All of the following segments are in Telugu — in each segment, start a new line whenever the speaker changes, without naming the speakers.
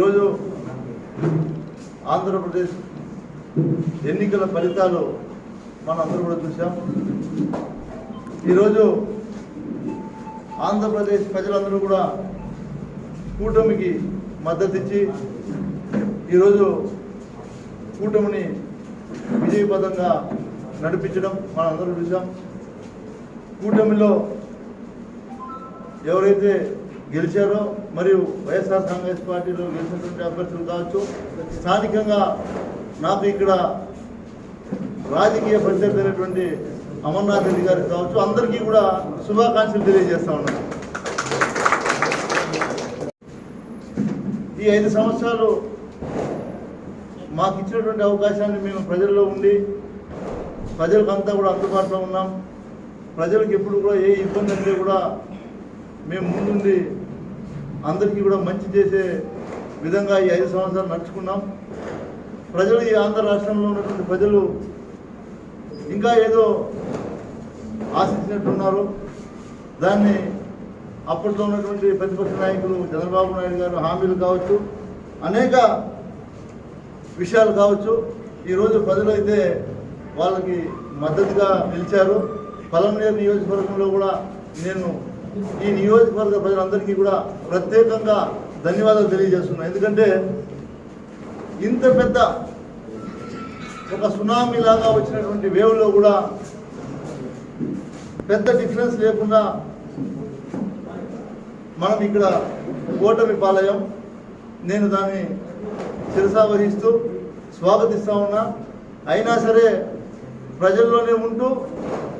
ఈరోజు ఆంధ్రప్రదేశ్ ఎన్నికల ఫలితాలు మనం అందరూ కూడా చూసాం ఈరోజు ఆంధ్రప్రదేశ్ ప్రజలందరూ కూడా కూటమికి మద్దతు ఇచ్చి ఈరోజు కూటమిని విజయపదంగా నడిపించడం మనం అందరూ చూసాం కూటమిలో ఎవరైతే గెలిచారో మరియు వైఎస్ఆర్ కాంగ్రెస్ పార్టీలో గెలిచినటువంటి అభ్యర్థులు కావచ్చు. స్థానికంగా నాకు ఇక్కడ రాజకీయ ప్రత్యర్థి అయినటువంటి అమర్నాథ్ రెడ్డి గారికి కావచ్చు. అందరికీ కూడా శుభాకాంక్షలు తెలియజేస్తా ఉన్నాను. ఈ ఐదు సంవత్సరాలు మాకు ఇచ్చినటువంటి అవకాశాన్ని మేము ప్రజల్లో ఉండి ప్రజలకంతా కూడా అందుబాటులో ఉన్నాం. ప్రజలకు ఎప్పుడు కూడా ఏ ఇబ్బంది అంటే కూడా మేము ముందుండి అందరికీ కూడా మంచి చేసే విధంగా ఈ ఐదు సంవత్సరాలు నడుచుకున్నాం. ప్రజలు ఈ ఆంధ్ర రాష్ట్రంలో ఉన్నటువంటి ప్రజలు ఇంకా ఏదో ఆశించినట్టున్నారు. దాన్ని అప్పట్లో ఉన్నటువంటి ప్రతిపక్ష నాయకులు చంద్రబాబు నాయుడు గారు హామీలు కావచ్చు అనేక విషయాలు కావచ్చు. ఈరోజు ప్రజలు అయితే వాళ్ళకి మద్దతుగా నిలిచారు. పలమనేరు నియోజకవర్గంలో కూడా నేను ఈ నియోజకవర్గ ప్రజలందరికీ కూడా ప్రత్యేకంగా ధన్యవాదాలు తెలియజేస్తున్నాను. ఎందుకంటే ఇంత పెద్ద ఒక సునామీ లాగా వచ్చినటువంటి వేవ్లో కూడా పెద్ద డిఫరెన్స్ లేకుండా మనం ఇక్కడ ఓటమి పాలయం. నేను దాన్ని శిరసావహిస్తూ స్వాగతిస్తా ఉన్నా. అయినా సరే ప్రజల్లోనే ఉంటూ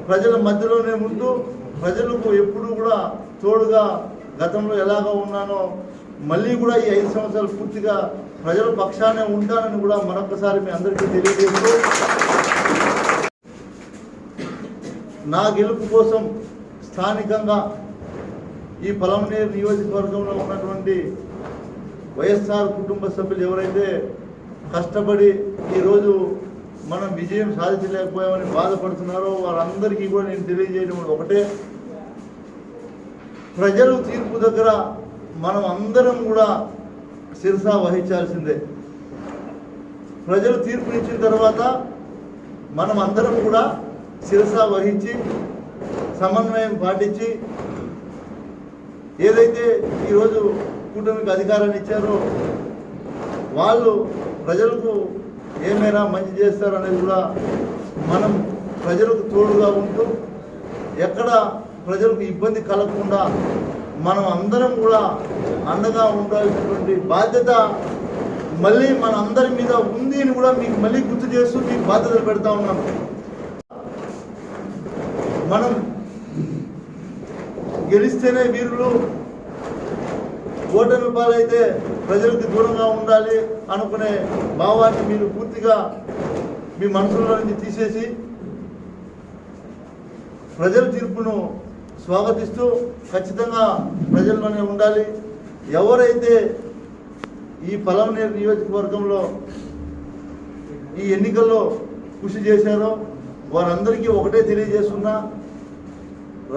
ప్రజల మధ్యలోనే ఉంటూ ప్రజలకు ఎప్పుడూ కూడా తోడుగా గతంలో ఎలాగో ఉన్నానో మళ్ళీ కూడా ఈ ఐదు సంవత్సరాలు పూర్తిగా ప్రజల పక్షానే ఉంటానని కూడా మరొకసారి మీ అందరికీ తెలియజేస్తూ నా గెలుపు కోసం స్థానికంగా ఈ పలమనేరు నియోజకవర్గంలో ఉన్నటువంటి వైఎస్ఆర్ కుటుంబ సభ్యులు ఎవరైతే కష్టపడి ఈరోజు మనం విజయం సాధించలేకపోయామని బాధపడుతున్నారో వారందరికీ కూడా నేను తెలియజేయడం ఒకటే. ప్రజలు తీర్పు దగ్గర మనం అందరం కూడా శిరసా వహించాల్సిందే. ప్రజలు తీర్పునిచ్చిన తర్వాత మనం అందరం కూడా శిరసా వహించి సమన్వయం పాటించి ఏదైతే ఈరోజు కూటమికి అధికారాన్ని ఇచ్చారో వాళ్ళు ప్రజలకు ఏమైనా మంచి చేస్తారనేది కూడా మనం ప్రజలకు తోడుగా ఉంటూ ఎక్కడ ప్రజలకు ఇబ్బంది కలగకుండా మనం అందరం కూడా అండగా ఉండాల్సినటువంటి బాధ్యత మళ్ళీ మన అందరి మీద ఉంది అని కూడా మీకు మళ్ళీ గుర్తు చేస్తూ మీకు బాధ్యతలు పెడతా ఉన్నాను మనం గెలిస్తేనే వీరులు ఓటమి పాలైతే ప్రజలకు దూరంగా ఉండాలి అనుకునే భావాన్ని మీరు పూర్తిగా మీ మనసులో నుంచి తీసేసి ప్రజల తీర్పును స్వాగతిస్తూ ఖచ్చితంగా ప్రజల్లోనే ఉండాలి. ఎవరైతే ఈ పలమనేరు నియోజకవర్గంలో ఈ ఎన్నికల్లో కృషి చేశారో వారందరికీ ఒకటే తెలియజేస్తున్నా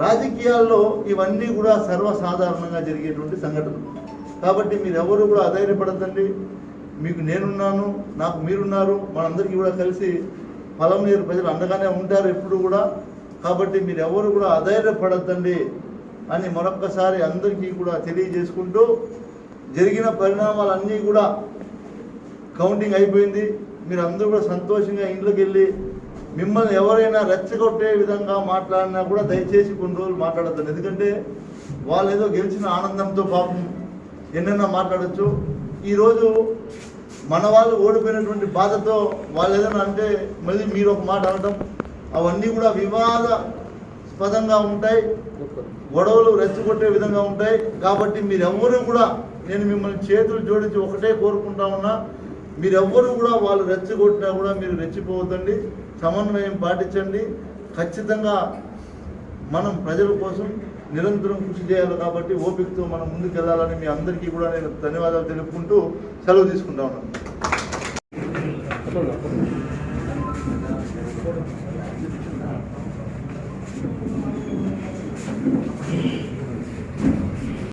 రాజకీయాల్లో ఇవన్నీ కూడా సర్వసాధారణంగా జరిగేటువంటి సంఘటనలు. కాబట్టి మీరు ఎవరు కూడా అధైర్యపడద్దండి. మీకు నేనున్నాను నాకు మీరున్నారు మనందరికీ కూడా కలిసి పలమనేరు ప్రజలు అండగానే ఉంటారు ఎప్పుడు కూడా. కాబట్టి మీరు ఎవరు కూడా అధైర్యపడద్దండి అని మరొక్కసారి అందరికీ కూడా తెలియజేసుకుంటూ జరిగిన పరిణామాలన్నీ కూడా కౌంటింగ్ అయిపోయింది. మీరు అందరూ కూడా సంతోషంగా ఇంట్లోకి వెళ్ళి మిమ్మల్ని ఎవరైనా రెచ్చగొట్టే విధంగా మాట్లాడినా కూడా దయచేసి కొన్ని రోజులు మాట్లాడద్దండి. ఎందుకంటే వాళ్ళు ఏదో గెలిచిన ఆనందంతో పాపం ఎన్నైనా మాట్లాడచ్చు. ఈరోజు మన వాళ్ళు ఓడిపోయినటువంటి బాధతో వాళ్ళు ఏదైనా అంటే మళ్ళీ మీరు ఒక మాట అనడం అవన్నీ కూడా వివాదాస్పదంగా ఉంటాయి. గొడవలు రెచ్చగొట్టే విధంగా ఉంటాయి. కాబట్టి మీరెవ్వరూ కూడా నేను మిమ్మల్ని చేతులు జోడించి ఒకటే కోరుకుంటా ఉన్నా మీరెవ్వరూ కూడా వాళ్ళు రెచ్చగొట్టినా కూడా మీరు రెచ్చిపోవద్దండి. సమన్వయం పాటించండి. ఖచ్చితంగా మనం ప్రజల కోసం నిరంతరం కృషి చేయాలి కాబట్టి ఓపికతో మనం ముందుకెళ్ళాలని మీ అందరికీ కూడా నేను ధన్యవాదాలు తెలుపుకుంటూ సెలవు తీసుకుంటా ఉన్నాను.
Thank you.